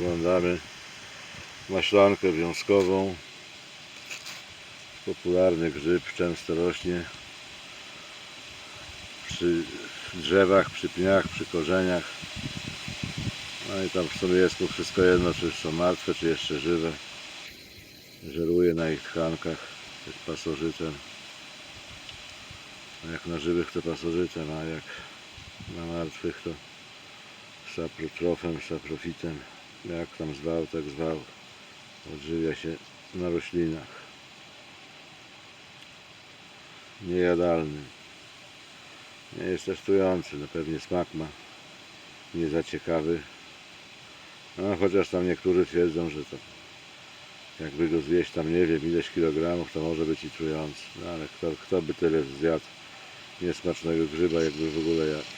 Oglądamy maślankę wiązkową. Popularny grzyb, często rośnie przy drzewach, przy pniach, przy korzeniach. No i tam w sumie jest mu wszystko jedno, czy są martwe, czy jeszcze żywe. Żeruje na ich tchankach, jest pasożytem. A jak na żywych to pasożytem, a jak na martwych to saprotrofem, saprofitem. Jak tam zwał, tak zwał. Odżywia się na roślinach. Niejadalny. Nie jest też trujący, no pewnie smak ma nie za ciekawy. No, chociaż tam niektórzy twierdzą, że to jakby go zjeść tam nie wiem ileś kilogramów, to może być i trujący. No ale kto, kto by tyle zjadł niesmacznego grzyba, jakby w ogóle jadł.